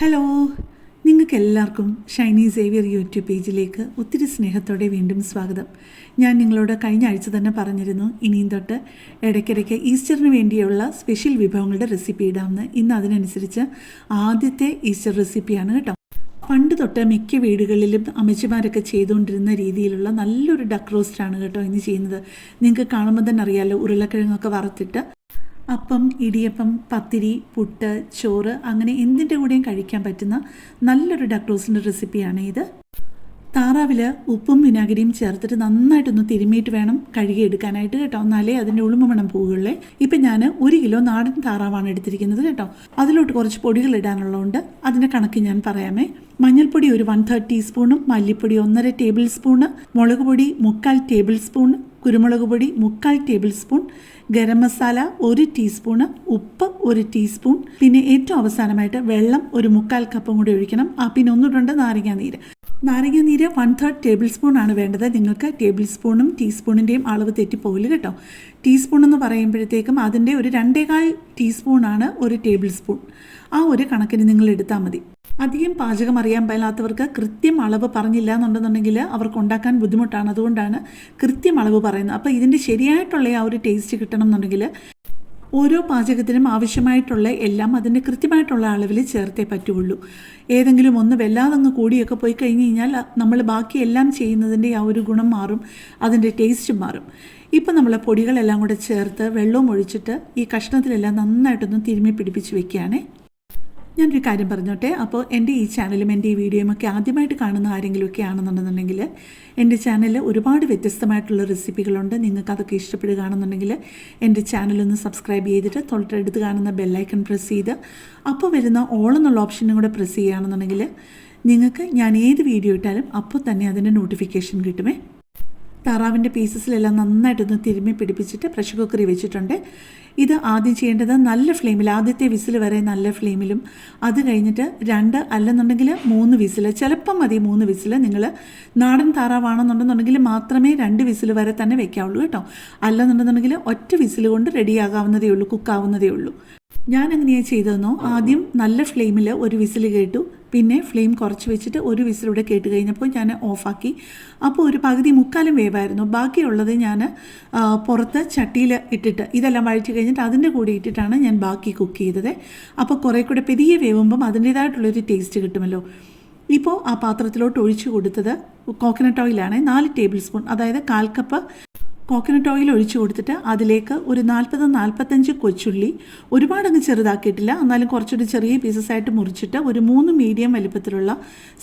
Hello നിങ്ങൾക്ക് എല്ലാവർക്കും Shiny Xavier YouTube പേജിലേക്ക് ഒത്തിരി സ്നേഹത്തോടെ വീണ്ടും സ്വാഗതം. ഞാൻ നിങ്ങളോട് കഴിഞ്ഞ ആഴ്ച തന്നെ പറഞ്ഞിരുന്നു ഇനിയും തൊട്ട് ഇടയ്ക്കിടയ്ക്ക് ഈസ്റ്ററിന് വേണ്ടിയുള്ള സ്പെഷ്യൽ വിഭവങ്ങളുടെ റെസിപ്പി ഇടാമെന്ന്. ഇന്ന് അതിനനുസരിച്ച് ആദ്യത്തെ ഈസ്റ്റർ റെസിപ്പിയാണ് കേട്ടോ. പണ്ട് തൊട്ട് മിക്ക വീടുകളിലും അമ്മച്ചിമാരൊക്കെ ചെയ്തുകൊണ്ടിരുന്ന രീതിയിലുള്ള നല്ലൊരു ഡക്ക് റോസ്റ്റാണ് കേട്ടോ ഇന്ന് ചെയ്യുന്നത്. നിങ്ങൾക്ക് കാണുമ്പോൾ തന്നെ അറിയാമല്ലോ ഉരുളക്കിഴങ്ങൊക്കെ വറുത്തിട്ട് അപ്പം ഇടിയപ്പം പത്തിരി പുട്ട് ചോറ് അങ്ങനെ എന്തിന്റെ കൂടെയും കഴിക്കാൻ പറ്റുന്ന നല്ലൊരു ഡക്ക് റോസ്റ്റിന്റെ റെസിപ്പിയാണ് ഇത്. താറാവിൽ ഉപ്പും വിനാഗിരിയും ചേർത്തിട്ട് നന്നായിട്ടൊന്ന് തിരുമ്മിയിട്ട് വേണം കഴുകിയെടുക്കാനായിട്ട് കേട്ടോ. എന്നാലേ അതിന്റെ ഉളുമ്പ് മണം പോവുകയുള്ളേ ഇപ്പം ഞാൻ ഒരു കിലോ നാടൻ താറാവാണ് എടുത്തിരിക്കുന്നത് കേട്ടോ. അതിലോട്ട് കുറച്ച് പൊടികൾ ഇടാനുള്ളതുകൊണ്ട് അതിന്റെ കണക്ക് ഞാൻ പറയാമേ. മഞ്ഞൾപ്പൊടി ഒരു വൺ തേർഡ് ടീസ്പൂണും മല്ലിപ്പൊടി ഒന്നര ടേബിൾ സ്പൂണ് മുളക് പൊടി മുക്കാൽ ടേബിൾ സ്പൂൺ കുരുമുളക് പൊടി മുക്കാൽ ടേബിൾ സ്പൂൺ ഗരം മസാല ഒരു ടീസ്പൂണ് ഉപ്പ് ഒരു ടീസ്പൂൺ പിന്നെ ഏറ്റവും അവസാനമായിട്ട് വെള്ളം ഒരു മുക്കാൽ കപ്പും കൂടി ഒഴിക്കണം. ആ പിന്നെ ഒന്നിട്ടുണ്ട് നാരങ്ങ നീര് നാരങ്ങ നീര് വൺ തേർഡ് ടേബിൾ സ്പൂൺ ആണ് വേണ്ടത്. നിങ്ങൾക്ക് ടേബിൾ സ്പൂണും ടീസ്പൂണിന്റെയും അളവ് തെറ്റിപ്പോകില്ല കേട്ടോ. ടീസ്പൂൺ എന്ന് പറയുമ്പോഴത്തേക്കും അതിന്റെ ഒരു രണ്ടേകാൽ ടീസ്പൂണാണ് ഒരു ടേബിൾ സ്പൂൺ ആ ഒരു കണക്കിന് നിങ്ങൾ എടുത്താൽ മതി. അധികം പാചകം അറിയാൻ പാടില്ലാത്തവർക്ക് കൃത്യം അളവ് പറഞ്ഞില്ല എന്നുണ്ടെന്നുണ്ടെങ്കിൽ അവർക്ക് ഉണ്ടാക്കാൻ ബുദ്ധിമുട്ടാണ്. അതുകൊണ്ടാണ് കൃത്യം അളവ് പറയുന്നത്. അപ്പോൾ ഇതിന്റെ ശരിയായിട്ടുള്ള ആ ഒരു ടേസ്റ്റ് കിട്ടണം എന്നുണ്ടെങ്കിൽ ഓരോ പാചകത്തിനും ആവശ്യമായിട്ടുള്ള എല്ലാം അതിന്റെ കൃത്യമായിട്ടുള്ള അളവിൽ ചേർത്തേ പറ്റുള്ളൂ ഏതെങ്കിലും ഒന്ന് വല്ലാതെ അങ്ങ് കൂടിയൊക്കെ പോയി കഴിഞ്ഞ് കഴിഞ്ഞാൽ നമ്മൾ ബാക്കി എല്ലാം ചെയ്യുന്നതിന്റെ ആ ഒരു ഗുണം മാറും അതിന്റെ ടേസ്റ്റും മാറും. ഇപ്പം നമ്മൾ പൊടികളെല്ലാം കൂടെ ചേർത്ത് വെള്ളവും ഒഴിച്ചിട്ട് ഈ കഷ്ണത്തിലെല്ലാം നന്നായിട്ടൊന്ന് തിരുമ്മി പിടിപ്പിച്ച് വെക്കുകയാണേ. ഞാനൊരു കാര്യം പറഞ്ഞോട്ടെ? അപ്പോൾ എന്റെ ഈ ചാനലും എന്റെ ഈ വീഡിയോയും ഒക്കെ ആദ്യമായിട്ട് കാണുന്ന ആരെങ്കിലുമൊക്കെ ആണെന്നുണ്ടെന്നുണ്ടെങ്കിൽ എന്റെ ചാനലിൽ ഒരുപാട് വ്യത്യസ്തമായിട്ടുള്ള റെസിപ്പികളുണ്ട്. നിങ്ങൾക്ക് അതൊക്കെ ഇഷ്ടപ്പെടുകയാണെന്നുണ്ടെങ്കിൽ എന്റെ ചാനലൊന്ന് സബ്സ്ക്രൈബ് ചെയ്തിട്ട് തൊട്ടടുത്ത് കാണുന്ന ബെല്ലൈക്കൺ പ്രസ് ചെയ്ത് അപ്പോൾ വരുന്ന ഓൾ എന്നുള്ള ഓപ്ഷനും കൂടെ പ്രസ് ചെയ്യുകയാണെന്നുണ്ടെങ്കിൽ നിങ്ങൾക്ക് ഞാൻ ഏത് വീഡിയോ ഇട്ടാലും അപ്പോൾ തന്നെ അതിന്റെ നോട്ടിഫിക്കേഷൻ കിട്ടുമേ. താറാവിന്റെ പീസസിലെല്ലാം നന്നായിട്ടൊന്ന് തിരുമ്മി പിടിപ്പിച്ചിട്ട് പ്രഷർ കുക്കറി വെച്ചിട്ടുണ്ട്. ഇത് ആദ്യം ചെയ്യേണ്ടത് നല്ല ഫ്ലെയിമിൽ ആദ്യത്തെ വിസിൽ വരെ നല്ല ഫ്ലെയിമിലും. അത് കഴിഞ്ഞിട്ട് രണ്ട് അല്ലെന്നുണ്ടെങ്കിൽ മൂന്ന് വിസിൽ ചിലപ്പം മതി മൂന്ന് വിസിൽ നിങ്ങൾ നാടൻ താറാവാണെന്നുണ്ടെന്നുണ്ടെങ്കിൽ മാത്രമേ രണ്ട് വിസിൽ വരെ തന്നെ വെക്കാവുള്ളൂ കേട്ടോ. അല്ലെന്നുണ്ടെന്നുണ്ടെങ്കിൽ ഒറ്റ വിസിൽ കൊണ്ട് റെഡിയാകാവുന്നതേ ഉള്ളൂ കുക്കാവുന്നതേ ഉള്ളൂ. ഞാൻ എങ്ങനെയാണ് ചെയ്തതെന്നോ ആദ്യം നല്ല ഫ്ലെയിമിൽ ഒരു വിസിൽ കേട്ടു. പിന്നെ ഫ്ലെയിം കുറച്ച് വെച്ചിട്ട് ഒരു വിസിലൂടെ കേട്ട് കഴിഞ്ഞപ്പോൾ ഞാൻ ഓഫാക്കി. അപ്പോൾ ഒരു പകുതി മുക്കാലും വേവായിരുന്നു. ബാക്കിയുള്ളത് ഞാൻ പുറത്ത് ചട്ടിയിൽ ഇട്ടിട്ട് ഇതെല്ലാം വഴിച്ച് കഴിഞ്ഞിട്ട് അതിന്റെ കൂടെ ഇട്ടിട്ടാണ് ഞാൻ ബാക്കി കുക്ക് ചെയ്തത്. അപ്പോൾ കുറേ കൂടെ പെരിയ വേവുമ്പം അതിന്റേതായിട്ടുള്ളൊരു ടേസ്റ്റ് കിട്ടുമല്ലോ. ഇപ്പോൾ ആ പാത്രത്തിലോട്ട് ഒഴിച്ചു കൊടുത്തത് കോക്കനട്ട് ഓയിലാണ് നാല് ടേബിൾ സ്പൂൺ അതായത് കാൽ കപ്പ് കോക്കനട്ട് ഓയിൽ ഒഴിച്ചു കൊടുത്തിട്ട് അതിലേക്ക് ഒരു നാൽപ്പത് നാൽപ്പത്തഞ്ച് കൊച്ചുള്ളി ഒരുപാടങ്ങ് ചെറുതാക്കിയിട്ടില്ല. എന്നാലും കുറച്ചൊരു ചെറിയ പീസസ് ആയിട്ട് മുറിച്ചിട്ട് ഒരു മൂന്ന് മീഡിയം വലിപ്പത്തിലുള്ള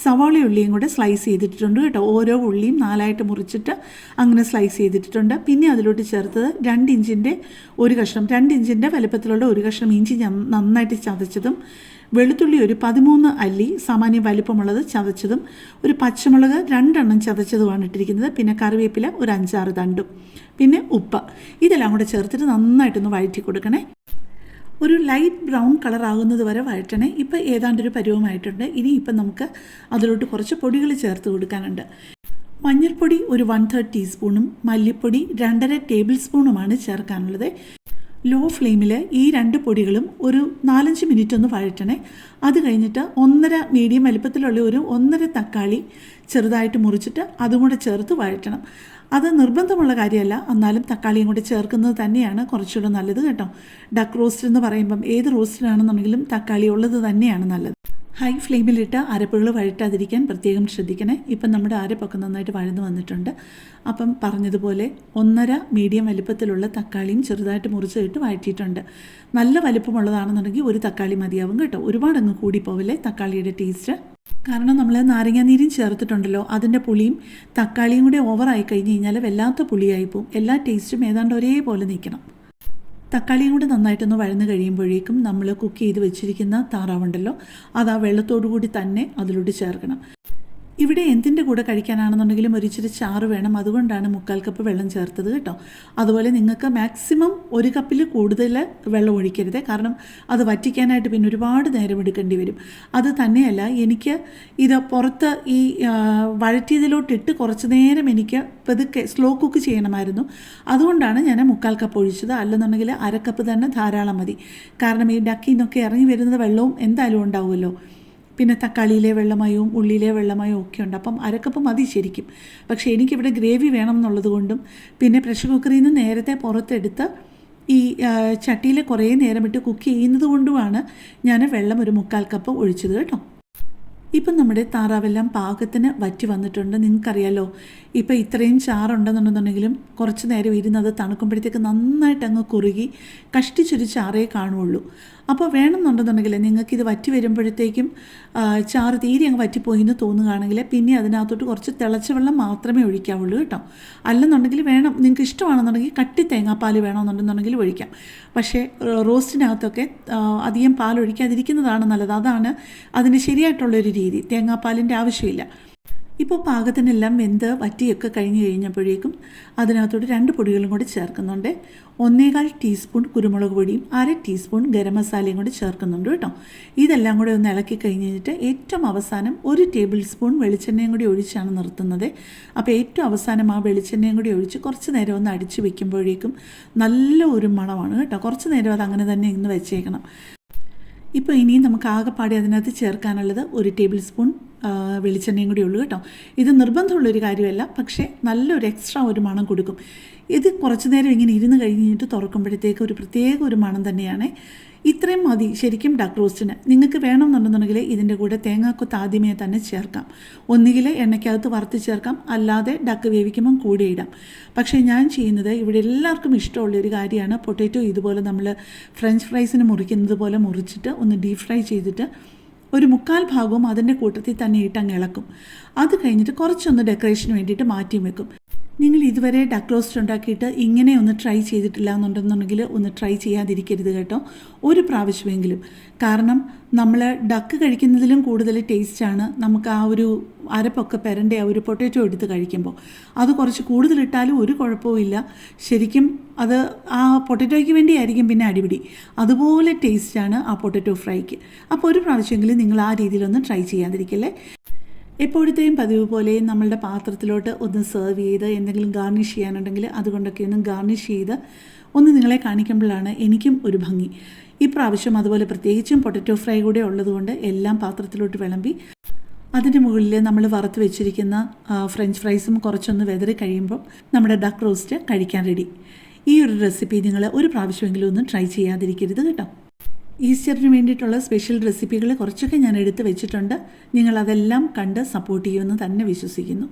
സവാള ഉള്ളിയും കൂടെ സ്ലൈസ് ചെയ്തിട്ടുണ്ട് കേട്ടോ. ഓരോ ഉള്ളിയും നാലായിട്ട് മുറിച്ചിട്ട് അങ്ങനെ സ്ലൈസ് ചെയ്തിട്ടുണ്ട് പിന്നെ അതിലോട്ട് ചേർത്തത് രണ്ട് ഇഞ്ചിന്റെ ഒരു കഷ്ണം രണ്ട് ഇഞ്ചിന്റെ വലിപ്പത്തിലുള്ള ഒരു കഷ്ണം ഇഞ്ചി നന്നായിട്ട് ചതച്ചതും വെളുത്തുള്ളി ഒരു പതിമൂന്ന് അല്ലി സാമാന്യം വലിപ്പമുള്ളത് ചതച്ചതും ഒരു പച്ചമുളക് രണ്ടെണ്ണം ചതച്ചതുമാണ് ഇട്ടിരിക്കുന്നത്. പിന്നെ കറിവേപ്പില ഒരു അഞ്ചാറ് തണ്ടും. പിന്നെ ഉപ്പ്. ഇതെല്ലാം കൂടെ ചേർത്തിട്ട് നന്നായിട്ടൊന്ന് വഴറ്റി കൊടുക്കണേ. ഒരു ലൈറ്റ് ബ്രൗൺ കളർ ആകുന്നത് വരെ വഴറ്റണേ. ഇപ്പം ഏതാണ്ടൊരു പരുവമായിട്ടുണ്ട്. ഇനി ഇപ്പം നമുക്ക് അതിലോട്ട് കുറച്ച് പൊടികൾ ചേർത്ത് കൊടുക്കാനുണ്ട്. മഞ്ഞൾപ്പൊടി ഒരു വൺ തേർഡ് ടീസ്പൂണും മല്ലിപ്പൊടി രണ്ടര ടേബിൾ സ്പൂണുമാണ് ചേർക്കാനുള്ളത്. ലോ ഫ്ലെയിമിൽ ഈ രണ്ട് പൊടികളും ഒരു നാലഞ്ച് മിനിറ്റ് ഒന്ന് വഴറ്റണേ. അത് കഴിഞ്ഞിട്ട് ഒന്നര മീഡിയം വലിപ്പത്തിലുള്ള ഒരു ഒന്നര തക്കാളി ചെറുതായിട്ട് മുറിച്ചിട്ട് അതും കൂടെ ചേർത്ത് വഴറ്റണം. അത് നിർബന്ധമുള്ള കാര്യമല്ല. എന്നാലും തക്കാളിയും കൂടി ചേർക്കുന്നത് തന്നെയാണ് കുറച്ചുകൂടെ നല്ലത് കേട്ടോ. ഡക്ക് റോസ്റ്റ് എന്ന് പറയുമ്പം ഏത് റോസ്റ്റിനാണെന്നുണ്ടെങ്കിലും തക്കാളി ഉള്ളത് തന്നെയാണ് നല്ലത്. ഹൈ ഫ്ലെയിമിലിട്ട് അരപ്പുകൾ വഴറ്റാതിരിക്കാൻ പ്രത്യേകം ശ്രദ്ധിക്കണേ. ഇപ്പം നമ്മുടെ അരപ്പൊക്കെ നന്നായിട്ട് വഴന്നു വന്നിട്ടുണ്ട്. അപ്പം പറഞ്ഞതുപോലെ ഒന്നര മീഡിയം വലിപ്പത്തിലുള്ള തക്കാളിയും ചെറുതായിട്ട് മുറിച്ചിട്ട് വഴറ്റിയിട്ടുണ്ട്. നല്ല വലിപ്പമുള്ളതാണെന്നുണ്ടെങ്കിൽ ഒരു തക്കാളി മതിയാവും കേട്ടോ. ഒരുപാട് അങ്ങ് കൂടിപ്പോവില്ലേ തക്കാളിയുടെ ടേസ്റ്റ്? കാരണം നമ്മൾ നാരങ്ങാനീരും ചേർത്തിട്ടുണ്ടല്ലോ. അതിന്റെ പുളിയും തക്കാളിയും കൂടി ഓവറായി കഴിഞ്ഞ് കഴിഞ്ഞാൽ വല്ലാത്ത പുളിയായി പോവും എല്ലാ ടേസ്റ്റും ഏതാണ്ട് ഒരേപോലെ നിൽക്കണം. തക്കാളിയും കൂടി നന്നായിട്ടൊന്ന് വഴന്ന് കഴിയുമ്പോഴേക്കും നമ്മൾ കുക്ക് ചെയ്ത് വെച്ചിരിക്കുന്ന താറാവുണ്ടല്ലോ അത് ആ വെള്ളത്തോടു കൂടി തന്നെ അതിലൂടെ ചേർക്കണം. ഇവിടെ എന്തിന്റെ കൂടെ കഴിക്കാനാണെന്നുണ്ടെങ്കിലും ഒരിച്ചിരി ചാറ് വേണം. അതുകൊണ്ടാണ് മുക്കാൽ കപ്പ് വെള്ളം ചേർത്തത് കേട്ടോ. അതുപോലെ നിങ്ങൾക്ക് മാക്സിമം ഒരു കപ്പിൽ കൂടുതൽ വെള്ളം ഒഴിക്കരുത്. കാരണം അത് വറ്റിക്കാനായിട്ട് പിന്നെ ഒരുപാട് നേരം എടുക്കേണ്ടി വരും. അത് തന്നെയല്ല എനിക്ക് ഇത് പുറത്ത് ഈ വഴറ്റിയതിലോട്ടിട്ട് കുറച്ച് നേരം എനിക്ക് പതുക്കെ സ്ലോ കുക്ക് ചെയ്യണമായിരുന്നു. അതുകൊണ്ടാണ് ഞാൻ മുക്കാൽ കപ്പ് ഒഴിച്ചത്. അല്ലെന്നുണ്ടെങ്കിൽ അരക്കപ്പ് കപ്പ് തന്നെ ധാരാളം മതി. കാരണം ഈ ഡക്കിന്നൊക്കെ ഇറങ്ങി വരുന്നത് വെള്ളവും എന്തായാലും ഉണ്ടാവുമല്ലോ. പിന്നെ തക്കാളിയിലെ വെള്ളമയവും ഉള്ളിയിലെ വെള്ളമയവും ഒക്കെ ഉണ്ട്. അപ്പം അരക്കപ്പ് മതി ശരിക്കും. പക്ഷേ എനിക്കിവിടെ ഗ്രേവി വേണം എന്നുള്ളത് കൊണ്ടും പിന്നെ പ്രഷർ കുക്കറിൽ നിന്ന് നേരത്തെ പുറത്തെടുത്ത് ഈ ചട്ടിയിൽ കുറേ നേരം ഇട്ട് കുക്ക് ചെയ്യുന്നത് കൊണ്ടുമാണ് ഞാൻ വെള്ളം ഒരു മുക്കാൽ കപ്പ് ഒഴിച്ചത് കേട്ടോ. ഇപ്പം നമ്മുടെ താറാവെല്ലാം പാകത്തിന് വറ്റി വന്നിട്ടുണ്ട്. നിങ്ങൾക്കറിയാലോ ഇപ്പം ഇത്രയും ചാറുണ്ടെന്നുണ്ടെന്നുണ്ടെങ്കിലും കുറച്ച് നേരം ഇരുന്നത് തണുക്കുമ്പോഴത്തേക്ക് നന്നായിട്ട് അങ്ങ് കുറുകി കഷ്ടിച്ചൊരു ചാറേ കാണുള്ളൂ അപ്പോൾ വേണമെന്നുണ്ടെന്നുണ്ടെങ്കിൽ നിങ്ങൾക്ക് ഇത് വറ്റി വരുമ്പോഴത്തേക്കും ചാറ് തീരെ അങ്ങ് വറ്റിപ്പോയി എന്ന് തോന്നുകയാണെങ്കിൽ പിന്നെ അതിനകത്തോട്ട് കുറച്ച് തിളച്ച വെള്ളം മാത്രമേ ഒഴിക്കാവുള്ളൂ കേട്ടോ. അല്ലെന്നുണ്ടെങ്കിൽ വേണം നിങ്ങൾക്ക് ഇഷ്ടമാണെന്നുണ്ടെങ്കിൽ കട്ടി തേങ്ങാപ്പാൽ വേണമെന്നുണ്ടെന്നുണ്ടെങ്കിൽ ഒഴിക്കാം. പക്ഷേ റോസ്റ്റിനകത്തൊക്കെ അധികം പാൽ ഒഴിക്കാതിരിക്കുന്നതാണ് നല്ലത്. അതാണ് അതിന് ശരിയായിട്ടുള്ളൊരു രീതി തേങ്ങാപ്പാലിന്റെ ആവശ്യമില്ല. ഇപ്പോൾ പാകത്തിനെല്ലാം വെന്ത് വറ്റിയൊക്കെ കഴിഞ്ഞ് കഴിഞ്ഞപ്പോഴേക്കും അതിനകത്തോട്ട് രണ്ട് പൊടികളും കൂടി ചേർക്കുന്നുണ്ട്. ഒന്നേകാൽ ടീസ്പൂൺ കുരുമുളക് പൊടിയും അര ടീസ്പൂൺ ഗരം മസാലയും കൂടി ചേർക്കുന്നുണ്ട് കേട്ടോ. ഇതെല്ലാം കൂടി ഒന്ന് ഇളക്കി കഴിഞ്ഞിട്ട് ഏറ്റവും അവസാനം ഒരു ടേബിൾ സ്പൂൺ വെളിച്ചെണ്ണയും കൂടി ഒഴിച്ചാണ് നിർത്തുന്നത്. അപ്പോൾ ഏറ്റവും അവസാനം ആ വെളിച്ചെണ്ണയും കൂടി ഒഴിച്ച് കുറച്ച് നേരം ഒന്ന് അടിച്ച് വെക്കുമ്പോഴേക്കും നല്ല ഒരു മണമാണ് കേട്ടോ. കുറച്ച് നേരം അത് അങ്ങനെ തന്നെ ഇന്ന് വെച്ചേക്കണം. ഇപ്പോൾ ഇനിയും നമുക്ക് ആകെപ്പാടെ അതിനകത്ത് ചേർക്കാനുള്ളത് ഒരു ടേബിൾ സ്പൂൺ വെളിച്ചെണ്ണയും കൂടി ഉള്ളൂ കേട്ടോ. ഇത് നിർബന്ധമുള്ളൊരു കാര്യമല്ല പക്ഷേ നല്ലൊരു എക്സ്ട്രാ ഒരു മണം കൊടുക്കും. ഇത് കുറച്ച് നേരം ഇങ്ങനെ ഇരുന്ന് കഴിഞ്ഞിട്ട് തുറക്കുമ്പോഴത്തേക്ക് ഒരു പ്രത്യേക ഒരു മണം തന്നെയാണ്. ഇത്രയും മതി ശരിക്കും ഡക്ക് റോസ്റ്റിന് നിങ്ങൾക്ക് വേണമെന്നുണ്ടെന്നുണ്ടെങ്കിൽ ഇതിന്റെ കൂടെ തേങ്ങാക്കൊത്ത് ആദ്യമേ തന്നെ ചേർക്കാം. ഒന്നുകിൽ എണ്ണയ്ക്കകത്ത് വറുത്ത് ചേർക്കാം അല്ലാതെ ഡക്ക് വേവിക്കുമ്പം കൂടെ ഇടാം. പക്ഷേ ഞാൻ ചെയ്യുന്നത് ഇവിടെ എല്ലാവർക്കും ഇഷ്ടമുള്ള ഒരു കാര്യമാണ്. പൊട്ടാറ്റോ ഇതുപോലെ നമ്മൾ ഫ്രഞ്ച് ഫ്രൈസിന് മുറിക്കുന്നത് പോലെ മുറിച്ചിട്ട് ഒന്ന് ഡീപ് ഫ്രൈ ചെയ്തിട്ട് ഒരു മുക്കാൽ ഭാഗവും അതിന്റെ കൂട്ടത്തിൽ തന്നെ ഇട്ടങ്ങ് ഇളക്കും. അത് കഴിഞ്ഞിട്ട് കുറച്ചൊന്ന് ഡെക്കറേഷന് വേണ്ടിയിട്ട് മാറ്റി വെക്കും. നിങ്ങൾ ഇതുവരെ ഡക്ക് ഉണ്ടാക്കിയിട്ട് ഇങ്ങനെ ഒന്ന് ട്രൈ ചെയ്തിട്ടില്ല എന്നുണ്ടെന്നുണ്ടെങ്കിൽ ഒന്ന് ട്രൈ ചെയ്യാതിരിക്കരുത് കേട്ടോ. ഒരു പ്രാവശ്യമെങ്കിലും. കാരണം നമ്മൾ ഡക്ക് കഴിക്കുന്നതിലും കൂടുതൽ ടേസ്റ്റാണ് നമുക്ക് ആ ഒരു അരപ്പൊക്കെ പെരന്റെ ആ ഒരു പൊട്ടാറ്റോ എടുത്ത് കഴിക്കുമ്പോൾ. അത് കുറച്ച് കൂടുതലിട്ടാലും ഒരു കുഴപ്പവുമില്ല ശരിക്കും അത് ആ പൊട്ടറ്റോയ്ക്ക് വേണ്ടിയായിരിക്കും പിന്നെ അടിപിടി. അതുപോലെ ടേസ്റ്റാണ് ആ പൊട്ടറ്റോ ഫ്രൈക്ക് അപ്പോൾ ഒരു പ്രാവശ്യമെങ്കിലും നിങ്ങൾ ആ രീതിയിലൊന്ന് ട്രൈ ചെയ്യാതിരിക്കല്ലേ? എപ്പോഴത്തെയും പതിവ് പോലെ നമ്മളുടെ പാത്രത്തിലോട്ട് ഒന്ന് സെർവ് ചെയ്ത് എന്തെങ്കിലും ഗാർണിഷ് ചെയ്യാനുണ്ടെങ്കിൽ അതുകൊണ്ടൊക്കെ ഒന്ന് ഗാർണിഷ് ചെയ്ത് ഒന്ന് നിങ്ങളെ കാണിക്കുമ്പോഴാണ് എനിക്കും ഒരു ഭംഗി. ഇപ്രാവശ്യം അതുപോലെ പ്രത്യേകിച്ചും പൊട്ടറ്റോ ഫ്രൈ കൂടെ ഉള്ളതുകൊണ്ട് എല്ലാം പാത്രത്തിലോട്ട് വിളമ്പി. അതിന്റെ മുകളിൽ നമ്മൾ വറുത്ത് വെച്ചിരിക്കുന്ന ഫ്രഞ്ച് ഫ്രൈസും കുറച്ചൊന്ന് വെതറി കഴിയുമ്പോൾ നമ്മുടെ ഡക്ക് റോസ്റ്റ് കഴിക്കാൻ റെഡി ഈ ഒരു റെസിപ്പി നിങ്ങൾ ഒരു പ്രാവശ്യമെങ്കിലും ഒന്ന് ട്രൈ ചെയ്യാതിരിക്കരുത് കേട്ടോ. ഈസ്റ്ററിന് വേണ്ടിയിട്ടുള്ള സ്പെഷ്യൽ റെസിപ്പികൾ കുറച്ചൊക്കെ ഞാൻ എടുത്തു വെച്ചിട്ടുണ്ട്. നിങ്ങൾ അതെല്ലാം കണ്ട് സപ്പോർട്ട് ചെയ്യുമെന്ന് തന്നെ വിശ്വസിക്കുന്നു.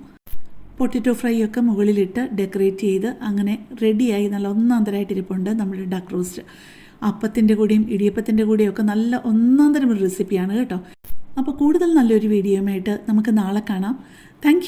പൊട്ടറ്റോ ഫ്രൈ ഒക്കെ മുകളിലിട്ട് ഡെക്കറേറ്റ് ചെയ്ത് അങ്ങനെ റെഡിയായി നല്ല ഒന്നാന്തരമായിട്ടിരിപ്പുണ്ട് നമ്മുടെ ഡക്ക് റോസ്റ്റ് അപ്പത്തിന്റെ കൂടിയും ഇടിയപ്പത്തിന്റെ കൂടെയും ഒക്കെ നല്ല ഒന്നാന്തരം ഒരു റെസിപ്പിയാണ് കേട്ടോ. അപ്പോൾ കൂടുതൽ നല്ലൊരു വീഡിയോയുമായിട്ട് നമുക്ക് നാളെ കാണാം. താങ്ക്